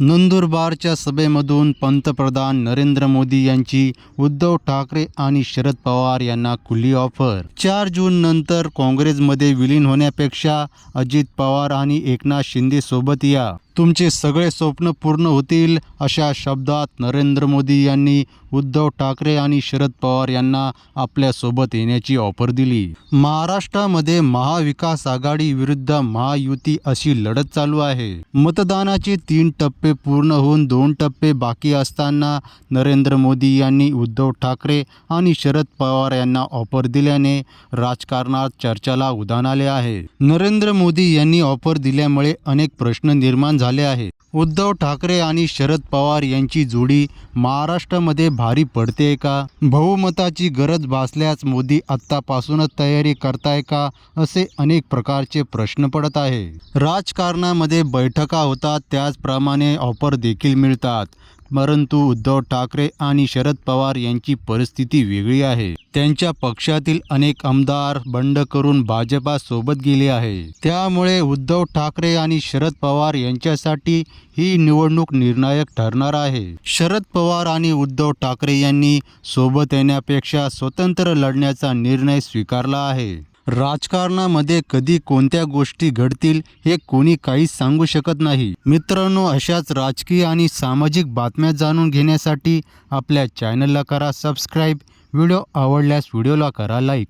नंदुरबारच्या सभेमधून पंतप्रधान नरेंद्र मोदी यांची उद्धव ठाकरे आणि शरद पवार यांना खुली ऑफर. चार जून नंतर काँग्रेसमध्ये विलीन होण्यापेक्षा अजित पवार आणि एकनाथ शिंदे सोबत या. तुमचे सगळे स्वप्न पूर्ण होतील अशा शब्दात नरेंद्र मोदी यांनी उद्धव ठाकरे आणि शरद पवार यांना आपल्यासोबत येण्याची ऑफर दिली. महाराष्ट्रामध्ये महाविकास आघाडी विरुद्ध महायुती अशी लढत चालू आहे. मतदानाचे तीन टप्पे पूर्ण होऊन दोन टप्पे बाकी असताना नरेंद्र मोदी यांनी उद्धव ठाकरे आणि शरद पवार यांना ऑफर दिल्याने राजकारणात चर्चाला उधाण आले आहे. नरेंद्र मोदी यांनी ऑफर दिल्यामुळे अनेक प्रश्न निर्माण झाले आहे उद्धव ठाकरे आणि शरद पवार यांची जोडी महाराष्ट्रामध्ये भारी पडते का? बहुमताची गरज भासल्यास मोदी आत्तापासूनच तयारी करताय का? असे अनेक प्रकारचे प्रश्न पडत आहे राजकारणामध्ये बैठका होतात त्याचप्रमाणे ऑफर देखील मिळतात. परंतु उद्धव ठाकरे आणि शरद पवार यांची परिस्थिती वेगळी आहे. त्यांच्या पक्षातील अनेक आमदार बंड करून भाजपा सोबत गेले आहे. त्यामुळे उद्धव ठाकरे आणि शरद पवार यांच्यासाठी ही निवडणूक निर्णायक ठरणार आहे. शरद पवार आणि उद्धव ठाकरे यांनी सोबत येण्यापेक्षा स्वतंत्र लढण्याचा निर्णय स्वीकारला आहे. राजकारणामध्ये कधी कोणत्या गोष्टी घडतील हे कोणी काहीच सांगू शकत नाही. मित्रांनो अशाच राजकीय आणि सामाजिक बातम्या जाणून घेण्यासाठी आपल्या चॅनलला करा सबस्क्राईब व्हिडिओ आवडल्यास व्हिडिओला करा लाईक